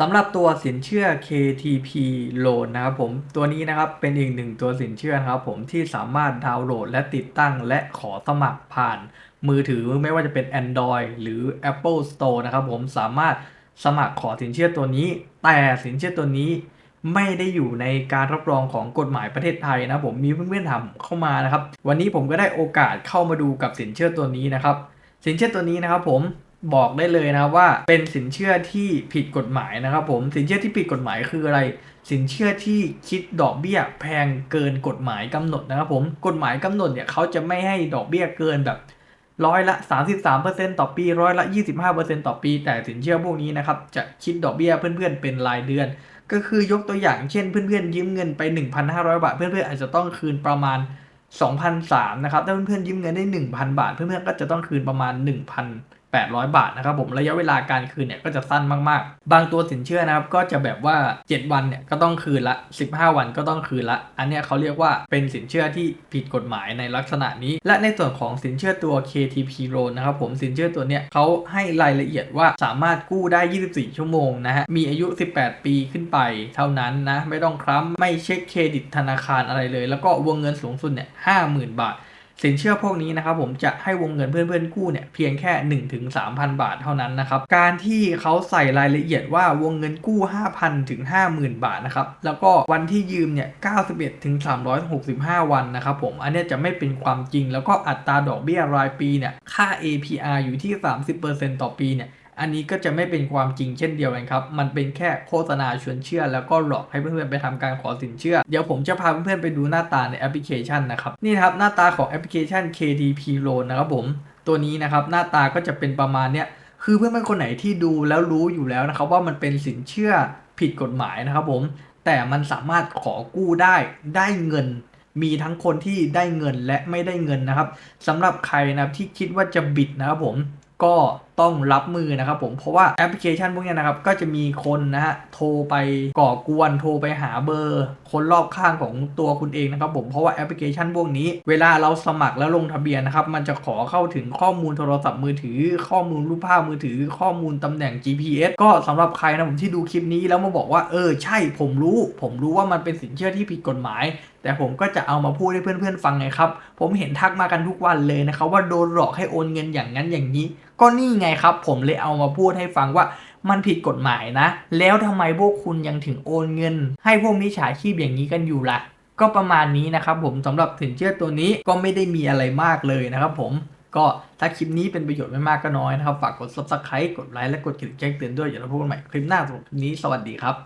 สำหรับตัวสินเชื่อ KTP Loan นะครับผมตัวนี้นะครับเป็นอีกหนึ่งตัวสินเชื่อนะครับผมที่สามารถดาวน์โหลดและติดตั้งและขอสมัครผ่าน มือถือไม่ว่าจะเป็น Android หรือ Apple Store นะครับผมสามารถสมัครขอสินเชื่อตัวนี้ แต่สินเชื่อตัวนี้ไม่ได้อยู่ในการรับรองของกฎหมายประเทศไทยนะผมมีเพื่อนๆถามเข้ามานะครับ วันนี้ผมก็ได้โอกาสเข้ามาดูกับสินเชื่อตัวนี้นะครับ สินเชื่อตัวนี้นะครับผม บอกได้เลยนะว่าเป็นสินเชื่อที่ผิดกฎหมายนะครับผมสินเชื่อที่ผิดกฎหมายคืออะไร สินเชื่อที่คิดดอกเบี้ยแพงเกินกฎหมายกำหนดนะครับผมกฎหมายกำหนดเนี่ยเขาจะไม่ให้ดอกเบี้ยเกินแบบร้อยละ 33%ต่อปีร้อยละ 25%ต่อปี แต่สินเชื่อพวกนี้นะครับจะคิดดอกเบี้ยเพื่อนๆเป็นรายเดือน ก็คือยกตัวอย่างเช่นเพื่อนๆยืมเงินไป 1,500 บาท เพื่อนๆอาจจะต้องคืนประมาณ2,003นะครับถ้าเพื่อนๆยืมเงินได้ 1,000 บาท เพื่อนๆก็จะต้องคืนประมาณ 800 บาทนะครับผมระยะเวลาการคืนเนี่ยก็จะสั้นมากๆ บางตัวสินเชื่อนะครับก็จะแบบว่า 7 วันเนี่ยก็ต้องคืนละ 15 วันก็ต้องคืนละ อันเนี้ยเขาเรียกว่าเป็นสินเชื่อที่ผิดกฎหมายในลักษณะนี้ และในส่วนของสินเชื่อตัว KTP Loan นะครับผมสินเชื่อตัวเนี้ยเขาให้รายละเอียดว่าสามารถกู้ได้ 24 ชั่วโมงนะฮะมีอายุ 18 ปีขึ้นไปเท่านั้นนะไม่ต้องคล้ำไม่เช็คเครดิตธนาคารอะไรเลย แล้วก็วงเงินสูงสุดเนี่ย50,000 บาท สินเชื่อพวกนี้นะครับผมจะให้วงเงินเพื่อนๆกู้เนี่ยเพียงแค่1ถึง3,000 บาทเท่านั้นนะครับ การที่เขาใส่รายละเอียดว่าวงเงินกู้ 5,000 ถึง 50,000 บาทนะครับ แล้วก็วันที่ยืมเนี่ย91 ถึง 365 วันนะครับผม อันนี้จะไม่เป็นความจริง แล้วก็อัตราดอกเบี้ยรายปีเนี่ย ค่า APR อยู่ที่ 30%ต่อปีเนี่ย อันนี้ก็จะไม่เป็นความจริงเช่นเดียวกันครับ มันเป็นแค่โฆษณาชวนเชื่อ แล้วก็หลอกให้เพื่อนๆไปทำการขอสินเชื่อ เดี๋ยวผมจะพาเพื่อนๆไปดูหน้าตาในแอปพลิเคชันนะครับ นี่ครับหน้าตาของแอปพลิเคชัน KTP Loan นะครับผม ตัวนี้นะครับหน้าตาก็จะเป็นประมาณเนี้ย คือเพื่อนๆคนไหนที่ดูแล้วรู้อยู่แล้วนะครับว่ามันเป็นสินเชื่อผิดกฎหมายนะครับผม แต่มันสามารถขอกู้ได้ ได้เงิน มีทั้งคนที่ได้เงินและไม่ได้เงินนะครับสำหรับใครนะครับที่คิดว่าจะบิดนะครับผม ก็ ต้องรับมือนะครับผมเพราะว่าแอปพลิเคชันพวกนี้นะครับก็จะมีคนนะฮะโทรไปก่อกวนโทรไปหาเบอร์ คนรอบข้างของตัวคุณเองนะครับผมเพราะว่าแอปพลิเคชันพวกนี้ เวลาเราสมัครแล้วลงทะเบียนนะครับมันจะขอเข้าถึงข้อมูลโทรศัพท์มือถือ ข้อมูลรูปภาพมือถือ ข้อมูลตำแหน่ง GPS ก็สำหรับใครนะผมที่ดูคลิปนี้แล้วมาบอกว่าเออใช่ผมรู้ ผมรู้ว่ามันเป็นสินเชื่อที่ผิดกฎหมาย แต่ผมก็จะเอามาพูดให้เพื่อนๆฟังไงครับผมเห็นทักมากันทุกวันเลยนะครับว่าโดนหลอกให้โอนเงินอย่างนั้นอย่างนี้ ก็นี่ไงครับ ผมเลยเอามาพูดให้ฟังว่ามันผิดกฎหมายนะ แล้วทำไมพวกคุณยังถึงโอนเงิน ให้พวกมิจฉาชีพอย่างนี้กันอยู่ล่ะ ก็ประมาณนี้นะครับผมสำหรับสินเชื่อตัวนี้ก็ไม่ได้มีอะไรมากเลยนะครับผมก็ถ้าคลิปนี้เป็นประโยชน์ไม่มากก็น้อยนะครับ ฝากกด subscribe กดไลค์และกดกระดิ่งแจ้งเตือนด้วยอย่าลืมพบกันใหม่คลิปหน้าสำหรับคลิปนี้สวัสดีครับ